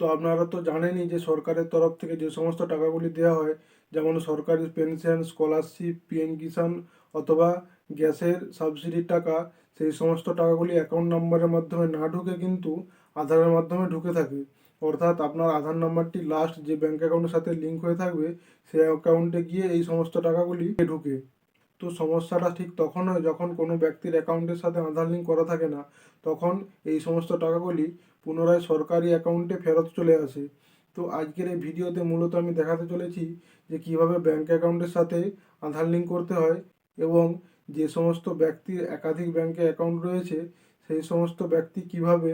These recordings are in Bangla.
তো আপনারা তো জানেনই যে সরকারের তরফ থেকে যে সমস্ত টাকাগুলি দেওয়া হয়, যেমন সরকারি পেনশন, স্কলারশিপ পিএম কিষাণ অথবা গ্যাসের সাবসিডির টাকা, সেই সমস্ত টাকাগুলি অ্যাকাউন্ট নাম্বারের মাধ্যমে না ঢুকে কিন্তু আধারের মাধ্যমে ঢুকে থাকে। অর্থাৎ আপনার আধার নাম্বারটি লাস্ট যে ব্যাঙ্ক অ্যাকাউন্টের সাথে লিঙ্ক হয়ে থাকবে, সেই অ্যাকাউন্টে গিয়ে এই সমস্ত টাকাগুলি ঢুকে। তো সমস্যাটা ঠিক তখন হয় যখন কোনো ব্যক্তির অ্যাকাউন্টের সাথে আধার লিঙ্ক করা থাকে না, তখন এই সমস্ত টাকাগুলি পুনরায় সরকারি অ্যাকাউন্টে ফেরত চলে আসে। তো আজকের এই ভিডিওতে মূলত আমি দেখাতে চলেছি যে কীভাবে ব্যাঙ্ক অ্যাকাউন্টের সাথে আধার লিঙ্ক করতে হয় এবং যে সমস্ত ব্যক্তির একাধিক ব্যাঙ্কে অ্যাকাউন্ট রয়েছে, সেই সমস্ত ব্যক্তি কীভাবে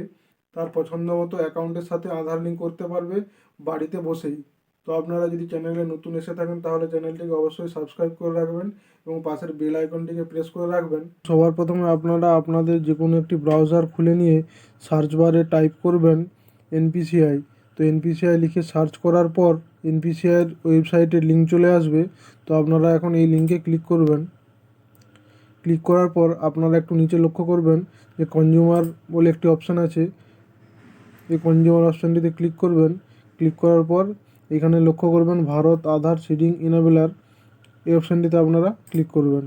তার পছন্দ মতো অ্যাকাউন্টের সাথে আধার লিঙ্ক করতে পারবে বাড়িতে বসেই। তো আপনারা যদি চ্যানেলে নতুন এসে থাকেন, তাহলে চ্যানেলটিকে অবশ্যই সাবস্ক্রাইব করে রাখবেন এবং পাশের বেল আইকনটিকে প্রেস করে রাখবেন। সবার প্রথমে আপনারা আপনাদের যে কোনো একটি ব্রাউজার খুলে নিয়ে সার্চ বারে টাইপ করবেন এনপিসিআই। তো এনপিসিআই লিখে সার্চ করার পর এনপিসিআইয়ের ওয়েবসাইটের লিঙ্ক চলে আসবে। তো আপনারা এখন এই লিঙ্কে ক্লিক করবেন। ক্লিক করার পর আপনারা একটু নিচে লক্ষ্য করবেন যে কনজিউমার বলে একটি অপশান আছে। এই কনজিউমার অপশানটিতে ক্লিক করবেন। ক্লিক করার পর এখানে লক্ষ্য করবেন ভারত, আধার, সিডিং ইনেবেলার এই অপশানটিতে আপনারা ক্লিক করবেন।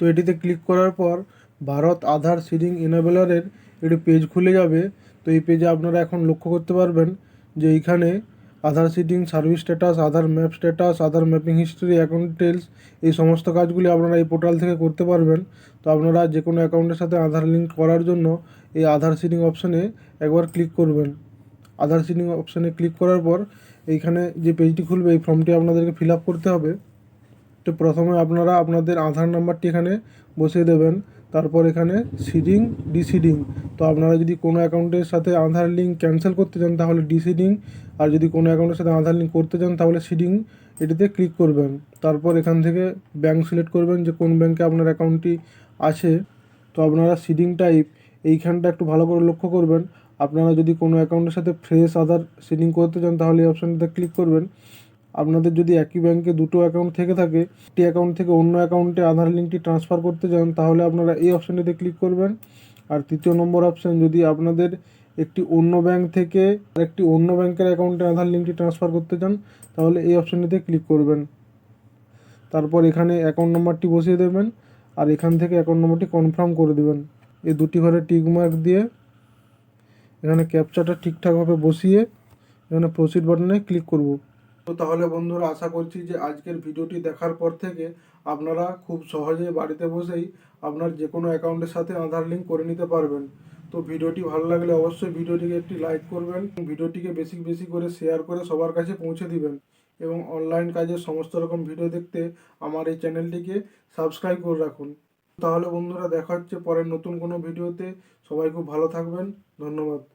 তো এটিতে ক্লিক করার পর ভারত, আধার, সিডিং ইনেবেলারের একটি পেজ খুলে যাবে। তো এই পেজে আপনারা এখন লক্ষ্য করতে পারবেন যে এইখানে Aadhaar, seeding service status Aadhaar map status Aadhaar mapping history account details এই সমস্ত কাজগুলি আপনারা এই পোর্টাল থেকে করতে পারবেন। তো আপনারা যে কোনো অ্যাকাউন্টের সাথে আধার লিঙ্ক করার জন্য এই আধার, সিডিং অপশানে একবার ক্লিক করবেন। আধার সিডিং অপশানে ক্লিক করার পর, এইখানে যে পেজটি খুলবে, এই ফর্মটি আপনাদেরকে ফিল আপ করতে হবে। তো প্রথমে আপনারা আপনাদের আধার নাম্বারটি এখানে বসিয়ে দেবেন। তারপর এখানে সিডিং ডিসিডিং তো আপনারা যদি কোনো অ্যাকাউন্টের সাথে আধার লিঙ্ক ক্যান্সেল করতে চান, তাহলে ডিসিডিং আর যদি কোনো অ্যাকাউন্টের সাথে আধার লিঙ্ক করতে চান, তাহলে সিডিং এটিতে ক্লিক করবেন। তারপর এখান থেকে ব্যাঙ্ক সিলেক্ট করবেন যে কোন ব্যাঙ্কে আপনার অ্যাকাউন্টটি আছে। তো আপনারা সিডিং টাইপ এইখানটা একটু ভালো করে লক্ষ্য করবেন। আপনারা যদি কোনো অ্যাকাউন্টের সাথে ফ্রেশ আধার সিডিং করতে চান, তাহলে এই অপশানটাতে ক্লিক করবেন। আপনাদের যদি একই ব্যাংকে দুটো অ্যাকাউন্ট থেকে থাকে, একটি অ্যাকাউন্ট থেকে অন্য অ্যাকাউন্টে আধার লিঙ্কটি ট্রান্সফার করতে চান, তাহলে আপনারা এই অপশানটিতে ক্লিক করবেন। আর তৃতীয় নম্বর অপশান যদি আপনাদের একটি অন্য ব্যাংক থেকে একটি অন্য ব্যাংকের অ্যাকাউন্টে আধার লিঙ্কটি ট্রান্সফার করতে চান, তাহলে এই অপশানটিতে ক্লিক করবেন। তারপর এখানে অ্যাকাউন্ট নাম্বারটি বসিয়ে দেবেন, আর এখান থেকে অ্যাকাউন্ট নম্বরটি কনফার্ম করে দেবেন। এই দুটি ঘরে টিক মার্ক দিয়ে এখানে ক্যাপচাটা ঠিকঠাকভাবে বসিয়ে এখানে প্রসিড বাটনে ক্লিক করব। তো তাহলে বন্ধুরা আশা করছি যে আজকের ভিডিওটি দেখার পর থেকে আপনারা খুব সহজে বাড়িতে বসেই আপনার যে কোনো অ্যাকাউন্টের সাথে আধার লিঙ্ক করে নিতে পারবেন। তো ভিডিওটি ভালো লাগলে অবশ্যই ভিডিওটিকে একটি লাইক করবেন, ভিডিওটিকে বেশি বেশি করে শেয়ার করে সবার কাছে পৌঁছে দিবেন এবং অনলাইন কাজের সমস্ত রকম ভিডিও দেখতে আমার এই চ্যানেলটিকে সাবস্ক্রাইব করে রাখুন। তাহলে বন্ধুরা দেখা হচ্ছে পরের নতুন কোনো ভিডিওতে। সবাই খুব ভালো থাকবেন, ধন্যবাদ।